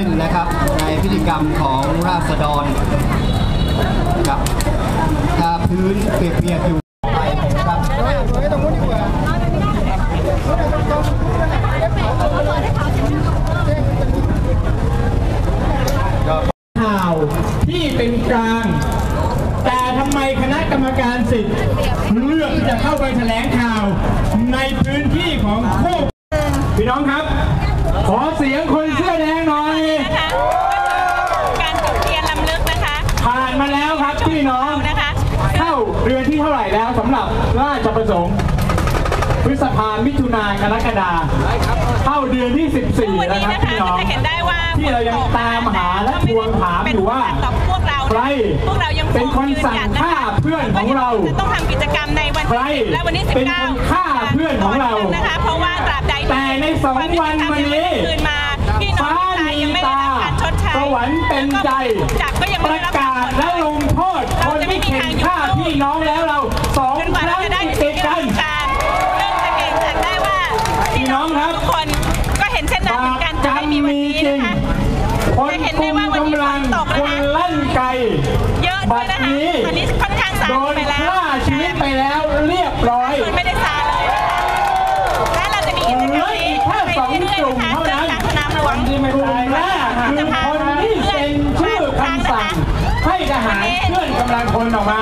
ึ้นนะครับ ในพิธีกรรมของราษฎรนะครับถ้าพื้นเปียกๆอยู่ไปนะครับข่าวที่เป็นกลาง แต่ทำไมคณะกรรมการสิทธิ์เลือกที่จะเข้าไปแถลงข่าวในพื้นที่ของคู่พี่น้องครับ ขอเสียงคนเสื้อแดงหน่อย นะคะการจุดเทียนลำลึกนะคะผ่านมาแล้วครับพี่น้อง นะคะ เข้าเดือนที่เท่าไหร่แล้วสำหรับราชประสงค์ พฤษภามิถุนากรกฎาเข้าเดือนที่ 14วันแล้วนี้ครับนะคะพี่น้องจะเห็นได้ว่าที่เรายังตามหาและทวงถามอยู่ว่าต่อพวกเราใครพวกเรายังเป็นคนสั่งฆ่าเพื่อนของเราจะต้องทำกิจกรรมในวันใครที่10และวันที่ 19เป็นคนฆ่าเพื่อนของเรานะคะเพราะว่าตราบใดที่แต่ในสองวันวันนี้คืนมาพี่น้องฟ้าชายมียังไม่ได้ตารับการชดใช้สวรรค์เป็นใจจับก็ยังปไม่ระได้รับกาศและลงโทษคนที่เข็นฆ่าพี่น้องแล้ว คนออกมา